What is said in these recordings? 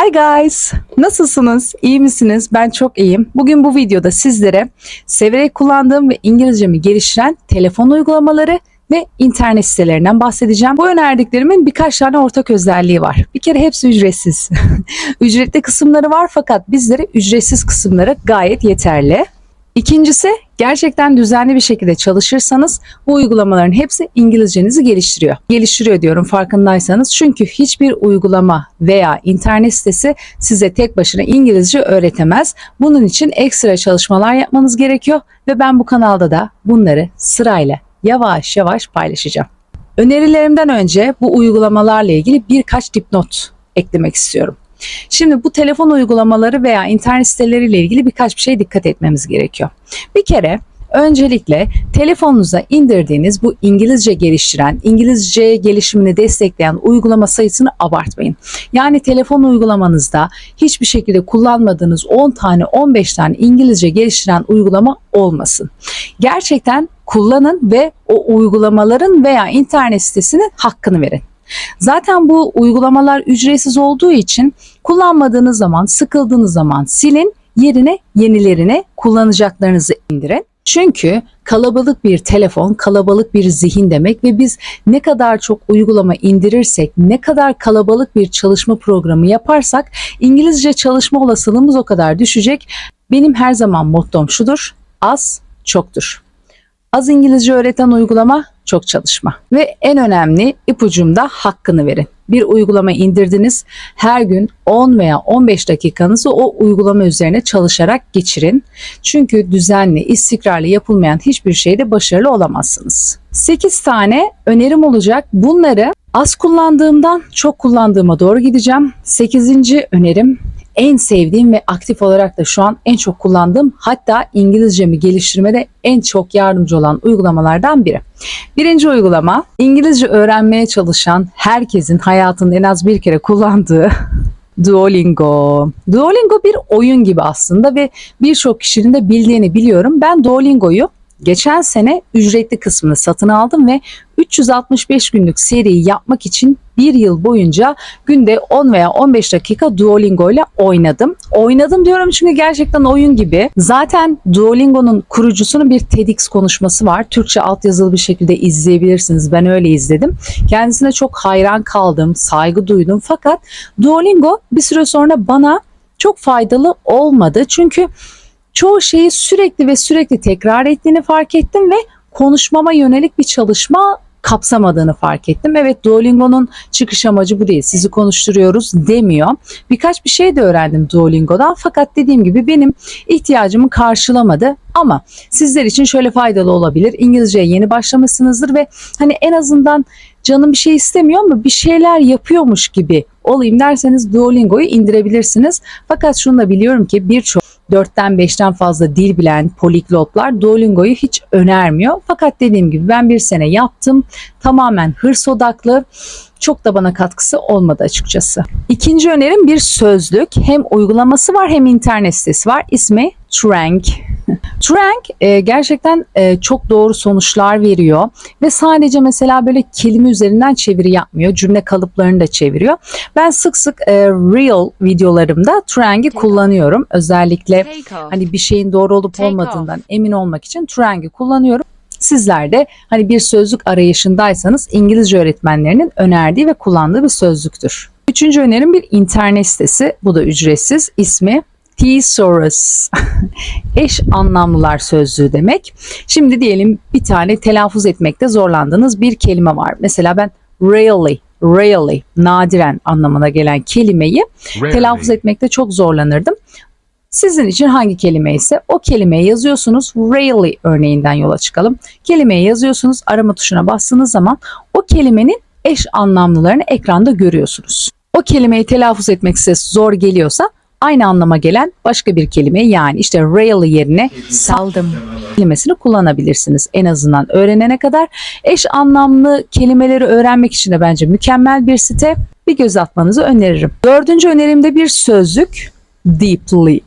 Hi guys! Nasılsınız? İyi misiniz? Ben çok iyiyim. Bugün bu videoda sizlere severek kullandığım ve İngilizcemi geliştiren telefon uygulamaları ve internet sitelerinden bahsedeceğim. Bu önerdiklerimin birkaç tane ortak özelliği var. Bir kere hepsi ücretsiz. Ücretli kısımları var fakat bizlere ücretsiz kısımları gayet yeterli. İkincisi gerçekten düzenli bir şekilde çalışırsanız bu uygulamaların hepsi İngilizcenizi geliştiriyor. Geliştiriyor diyorum farkındaysanız çünkü hiçbir uygulama veya internet sitesi size tek başına İngilizce öğretemez. Bunun için ekstra çalışmalar yapmanız gerekiyor ve ben bu kanalda da bunları sırayla yavaş yavaş paylaşacağım. Önerilerimden önce bu uygulamalarla ilgili birkaç dipnot eklemek istiyorum. Şimdi bu telefon uygulamaları veya internet siteleriyle ilgili birkaç bir şey dikkat etmemiz gerekiyor. Bir kere öncelikle telefonunuza indirdiğiniz bu İngilizce geliştiren, İngilizce gelişimini destekleyen uygulama sayısını abartmayın. Yani telefon uygulamanızda hiçbir şekilde kullanmadığınız 10 tane 15 tane İngilizce geliştiren uygulama olmasın. Gerçekten kullanın ve o uygulamaların veya internet sitesinin hakkını verin. Zaten bu uygulamalar ücretsiz olduğu için kullanmadığınız zaman, sıkıldığınız zaman silin, yerine yenilerini kullanacaklarınızı indirin. Çünkü kalabalık bir telefon, kalabalık bir zihin demek ve biz ne kadar çok uygulama indirirsek, ne kadar kalabalık bir çalışma programı yaparsak İngilizce çalışma olasılığımız o kadar düşecek. Benim her zaman mottom şudur, az çoktur. Az İngilizce öğreten uygulama çok çalışma. Ve en önemli ipucumda hakkını verin. Bir uygulama indirdiniz. Her gün 10 veya 15 dakikanızı o uygulama üzerine çalışarak geçirin. Çünkü düzenli, istikrarlı yapılmayan hiçbir şeyde başarılı olamazsınız. 8 tane önerim olacak. Bunları az kullandığımdan çok kullandığıma doğru gideceğim. 8. önerim en sevdiğim ve aktif olarak da şu an en çok kullandığım hatta İngilizcemi geliştirmede en çok yardımcı olan uygulamalardan biri. Birinci uygulama İngilizce öğrenmeye çalışan herkesin hayatında en az bir kere kullandığı Duolingo. Duolingo bir oyun gibi aslında ve birçok kişinin de bildiğini biliyorum. Ben Duolingo'yu geçen sene ücretli kısmını satın aldım ve 365 günlük seriyi yapmak için bir yıl boyunca günde 10 veya 15 dakika Duolingo ile oynadım. Oynadım diyorum çünkü gerçekten oyun gibi. Zaten Duolingo'nun kurucusunun bir TEDx konuşması var. Türkçe altyazılı bir şekilde izleyebilirsiniz. Ben öyle izledim. Kendisine çok hayran kaldım, saygı duydum. Fakat Duolingo bir süre sonra bana çok faydalı olmadı. Çünkü çoğu şeyi sürekli ve sürekli tekrar ettiğini fark ettim ve konuşmama yönelik bir çalışma kapsamadığını fark ettim. Evet Duolingo'nun çıkış amacı bu değil. Sizi konuşturuyoruz demiyor. Birkaç bir şey de öğrendim Duolingo'dan fakat dediğim gibi benim ihtiyacımı karşılamadı. Ama sizler için şöyle faydalı olabilir. İngilizceye yeni başlamışsınızdır ve hani en azından canım bir şey istemiyor ama bir şeyler yapıyormuş gibi olayım derseniz Duolingo'yu indirebilirsiniz. Fakat şunu da biliyorum ki birçok 4'ten 5'ten fazla dil bilen poliglotlar Duolingo'yu hiç önermiyor. Fakat dediğim gibi ben bir sene yaptım. Tamamen hırs odaklı. Çok da bana katkısı olmadı açıkçası. İkinci önerim bir sözlük. Hem uygulaması var hem internet sitesi var. İsmi Trank. Trank e, gerçekten e, çok doğru sonuçlar veriyor ve sadece mesela böyle kelime üzerinden çeviri yapmıyor. Cümle kalıplarını da çeviriyor. Ben sık sık e, real videolarımda Trank'i kullanıyorum. Özellikle hani bir şeyin doğru olup olmadığından emin olmak için Trank'i kullanıyorum. Sizler de hani bir sözlük arayışındaysanız İngilizce öğretmenlerinin önerdiği ve kullandığı bir sözlüktür. Üçüncü önerim bir internet sitesi. Bu da ücretsiz. İsmi Thesaurus. Eş anlamlılar sözlüğü demek. Şimdi diyelim bir tane telaffuz etmekte zorlandığınız bir kelime var. Mesela ben rarely, rarely, nadiren anlamına gelen kelimeyi Rarely. telaffuz etmekte çok zorlanırdım. Sizin için hangi kelime ise o kelimeyi yazıyorsunuz. Rarely örneğinden yola çıkalım. Kelimeyi yazıyorsunuz. Arama tuşuna bastığınız zaman o kelimenin eş anlamlılarını ekranda görüyorsunuz. O kelimeyi telaffuz etmek size zor geliyorsa aynı anlama gelen başka bir kelime yani işte rarely yerine saldım kelimesini kullanabilirsiniz en azından öğrenene kadar. Eş anlamlı kelimeleri öğrenmek için de bence mükemmel bir site. Bir göz atmanızı öneririm. Dördüncü önerimde bir sözlük deeply.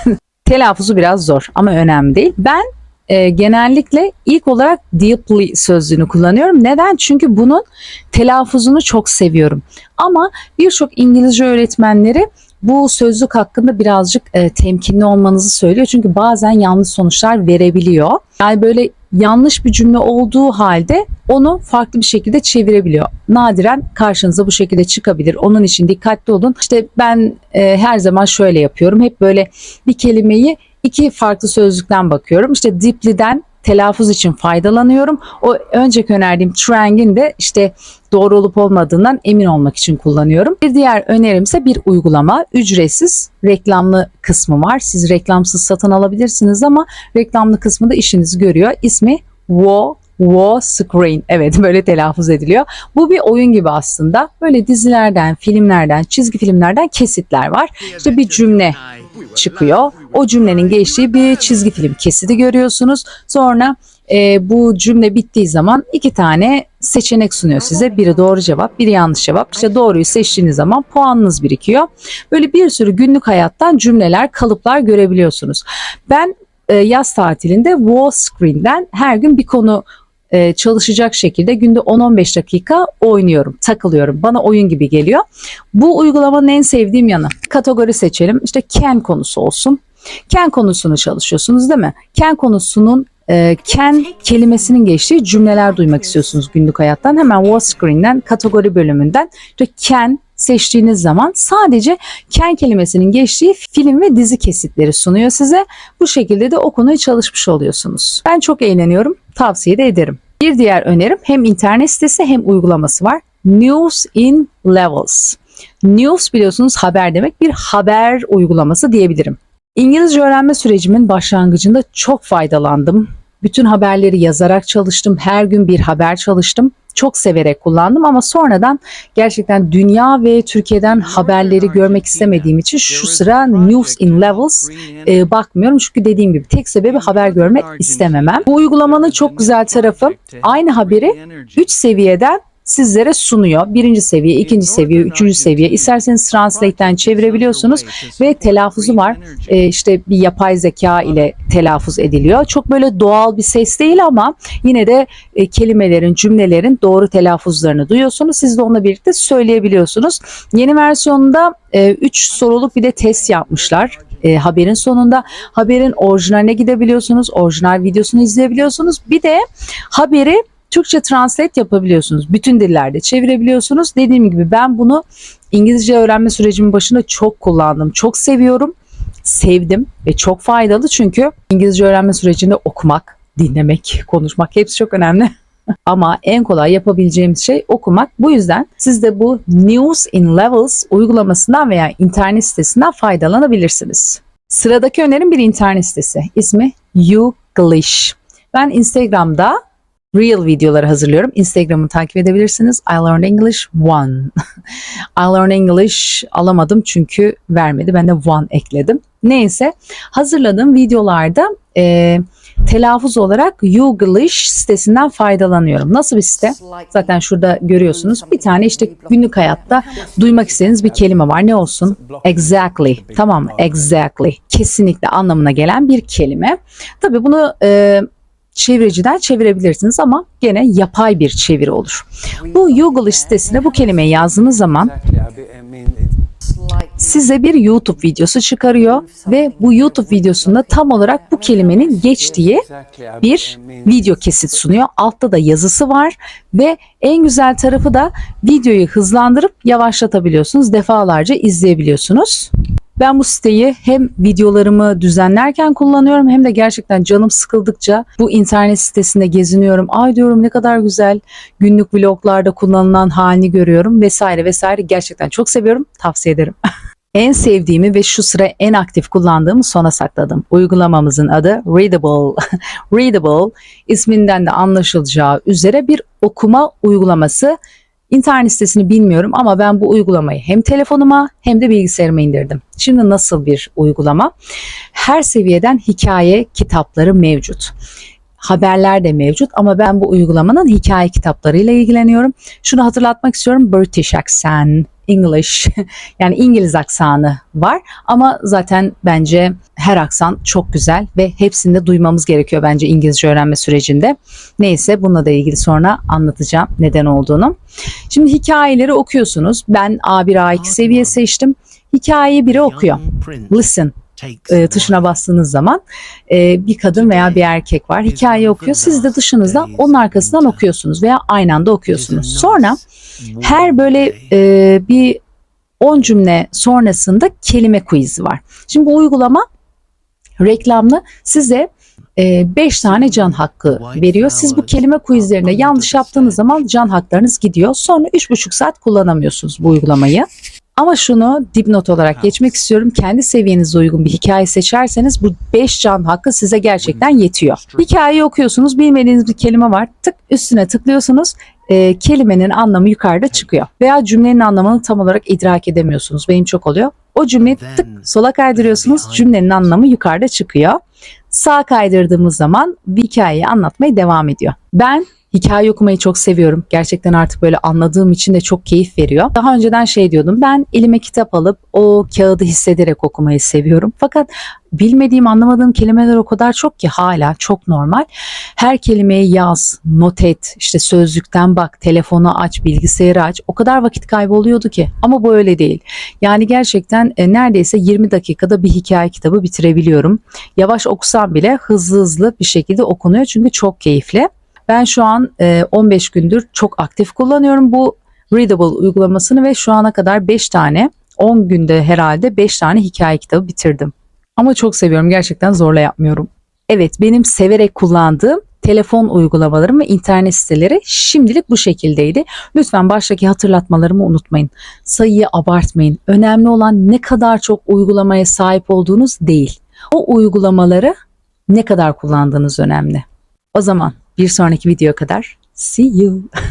Telaffuzu biraz zor ama önemli değil. Ben e, genellikle ilk olarak deeply sözlüğünü kullanıyorum. Neden? Çünkü bunun telaffuzunu çok seviyorum. Ama birçok İngilizce öğretmenleri bu sözlük hakkında birazcık e, temkinli olmanızı söylüyor. Çünkü bazen yanlış sonuçlar verebiliyor. Yani böyle yanlış bir cümle olduğu halde onu farklı bir şekilde çevirebiliyor. Nadiren karşınıza bu şekilde çıkabilir. Onun için dikkatli olun. İşte ben e, her zaman şöyle yapıyorum. Hep böyle bir kelimeyi iki farklı sözlükten bakıyorum. İşte deeply'den telaffuz için faydalanıyorum. O önceki önerdiğim trang'in de işte doğru olup olmadığından emin olmak için kullanıyorum. Bir diğer önerim ise bir uygulama. Ücretsiz reklamlı kısmı var. Siz reklamsız satın alabilirsiniz ama reklamlı kısmı da işinizi görüyor. İsmi Wo Wo Screen. Evet böyle telaffuz ediliyor. Bu bir oyun gibi aslında. Böyle dizilerden, filmlerden, çizgi filmlerden kesitler var. İşte bir cümle çıkıyor. O cümlenin geçtiği bir çizgi film kesiti görüyorsunuz. Sonra e, bu cümle bittiği zaman iki tane seçenek sunuyor size. Biri doğru cevap, biri yanlış cevap. İşte doğruyu seçtiğiniz zaman puanınız birikiyor. Böyle bir sürü günlük hayattan cümleler, kalıplar görebiliyorsunuz. Ben e, yaz tatilinde wall screen'den her gün bir konu e, çalışacak şekilde günde 10-15 dakika oynuyorum, takılıyorum. Bana oyun gibi geliyor. Bu uygulamanın en sevdiğim yanı. Kategori seçelim. İşte can konusu olsun. Can konusunu çalışıyorsunuz değil mi? Can konusunun e, can kelimesinin geçtiği cümleler duymak istiyorsunuz günlük hayattan. Hemen Wall Screen'den kategori bölümünden işte can seçtiğiniz zaman sadece can kelimesinin geçtiği film ve dizi kesitleri sunuyor size. Bu şekilde de o konuyu çalışmış oluyorsunuz. Ben çok eğleniyorum. Tavsiye de ederim. Bir diğer önerim hem internet sitesi hem uygulaması var. News in Levels. News biliyorsunuz haber demek bir haber uygulaması diyebilirim. İngilizce öğrenme sürecimin başlangıcında çok faydalandım. Bütün haberleri yazarak çalıştım. Her gün bir haber çalıştım. Çok severek kullandım ama sonradan gerçekten dünya ve Türkiye'den haberleri görmek istemediğim için şu sıra News in Levels e, bakmıyorum. Çünkü dediğim gibi tek sebebi haber görmek istememem. Bu uygulamanın çok güzel tarafı aynı haberi 3 seviyeden sizlere sunuyor. Birinci seviye, ikinci seviye, üçüncü seviye. İsterseniz Translate'ten çevirebiliyorsunuz ve telaffuzu var. Ee, işte bir yapay zeka ile telaffuz ediliyor. Çok böyle doğal bir ses değil ama yine de e, kelimelerin, cümlelerin doğru telaffuzlarını duyuyorsunuz. Siz de onunla birlikte söyleyebiliyorsunuz. Yeni versiyonunda 3 soruluk bir de test yapmışlar e, haberin sonunda haberin orijinaline gidebiliyorsunuz. Orijinal videosunu izleyebiliyorsunuz. Bir de haberi Türkçe translate yapabiliyorsunuz. Bütün dillerde çevirebiliyorsunuz. Dediğim gibi ben bunu İngilizce öğrenme sürecimin başında çok kullandım. Çok seviyorum. Sevdim ve çok faydalı çünkü İngilizce öğrenme sürecinde okumak, dinlemek, konuşmak hepsi çok önemli. Ama en kolay yapabileceğimiz şey okumak. Bu yüzden siz de bu News in Levels uygulamasından veya internet sitesinden faydalanabilirsiniz. Sıradaki önerim bir internet sitesi. İsmi Youglish. Ben Instagram'da Real videoları hazırlıyorum. Instagram'ı takip edebilirsiniz. I Learn English One. I Learn English alamadım çünkü vermedi. Ben de One ekledim. Neyse hazırladığım videolarda e, telaffuz olarak Youglish sitesinden faydalanıyorum. Nasıl bir site? Zaten şurada görüyorsunuz. Bir tane işte günlük hayatta duymak istediğiniz bir kelime var. Ne olsun? Exactly. Tamam? Exactly. Kesinlikle anlamına gelen bir kelime. Tabii bunu e, çeviriciden çevirebilirsiniz ama gene yapay bir çeviri olur. Bu Youglish sitesine bu kelimeyi yazdığınız zaman size bir YouTube videosu çıkarıyor ve bu YouTube videosunda tam olarak bu kelimenin geçtiği bir video kesit sunuyor. Altta da yazısı var ve en güzel tarafı da videoyu hızlandırıp yavaşlatabiliyorsunuz. Defalarca izleyebiliyorsunuz. Ben bu siteyi hem videolarımı düzenlerken kullanıyorum hem de gerçekten canım sıkıldıkça bu internet sitesinde geziniyorum. Ay diyorum ne kadar güzel günlük vloglarda kullanılan halini görüyorum vesaire vesaire. Gerçekten çok seviyorum. Tavsiye ederim. En sevdiğimi ve şu sıra en aktif kullandığımı sona sakladım. Uygulamamızın adı Readable. Readable isminden de anlaşılacağı üzere bir okuma uygulaması. İnternet sitesini bilmiyorum ama ben bu uygulamayı hem telefonuma hem de bilgisayarıma indirdim. Şimdi nasıl bir uygulama? Her seviyeden hikaye kitapları mevcut. Haberler de mevcut ama ben bu uygulamanın hikaye kitaplarıyla ilgileniyorum. Şunu hatırlatmak istiyorum. British accent, English yani İngiliz aksanı var ama zaten bence her aksan çok güzel ve hepsini de duymamız gerekiyor bence İngilizce öğrenme sürecinde. Neyse bununla da ilgili sonra anlatacağım neden olduğunu. Şimdi hikayeleri okuyorsunuz. Ben A1 A2 seviye seçtim. Hikayeyi biri okuyor. Listen e, tuşuna bastığınız zaman e, bir kadın veya bir erkek var. Hikaye okuyor. Siz de dışınızda onun arkasından okuyorsunuz veya aynı anda okuyorsunuz. Sonra her böyle e, bir 10 cümle sonrasında kelime quizi var. Şimdi bu uygulama reklamlı size 5 tane can hakkı veriyor. Siz bu kelime quizlerinde yanlış yaptığınız zaman can haklarınız gidiyor. Sonra 3,5 saat kullanamıyorsunuz bu uygulamayı. Ama şunu dipnot olarak geçmek istiyorum. Kendi seviyenize uygun bir hikaye seçerseniz bu 5 can hakkı size gerçekten yetiyor. Hikayeyi okuyorsunuz, bilmediğiniz bir kelime var. Tık üstüne tıklıyorsunuz. e, kelimenin anlamı yukarıda çıkıyor. Veya cümlenin anlamını tam olarak idrak edemiyorsunuz. Benim çok oluyor. O cümleyi tık sola kaydırıyorsunuz. Cümlenin anlamı yukarıda çıkıyor. Sağ kaydırdığımız zaman bir hikayeyi anlatmaya devam ediyor. Ben hikaye okumayı çok seviyorum. Gerçekten artık böyle anladığım için de çok keyif veriyor. Daha önceden şey diyordum. Ben elime kitap alıp o kağıdı hissederek okumayı seviyorum. Fakat bilmediğim, anlamadığım kelimeler o kadar çok ki hala çok normal. Her kelimeyi yaz, not et, işte sözlükten bak, telefonu aç, bilgisayarı aç. O kadar vakit kaybı oluyordu ki. Ama bu öyle değil. Yani gerçekten e, neredeyse 20 dakikada bir hikaye kitabı bitirebiliyorum. Yavaş okusam bile hızlı hızlı bir şekilde okunuyor çünkü çok keyifli. Ben şu an e, 15 gündür çok aktif kullanıyorum bu Readable uygulamasını ve şu ana kadar 5 tane 10 günde herhalde 5 tane hikaye kitabı bitirdim. Ama çok seviyorum gerçekten zorla yapmıyorum. Evet benim severek kullandığım telefon uygulamalarım ve internet siteleri şimdilik bu şekildeydi. Lütfen baştaki hatırlatmalarımı unutmayın. Sayıyı abartmayın. Önemli olan ne kadar çok uygulamaya sahip olduğunuz değil. O uygulamaları ne kadar kullandığınız önemli. O zaman bir sonraki video kadar see you.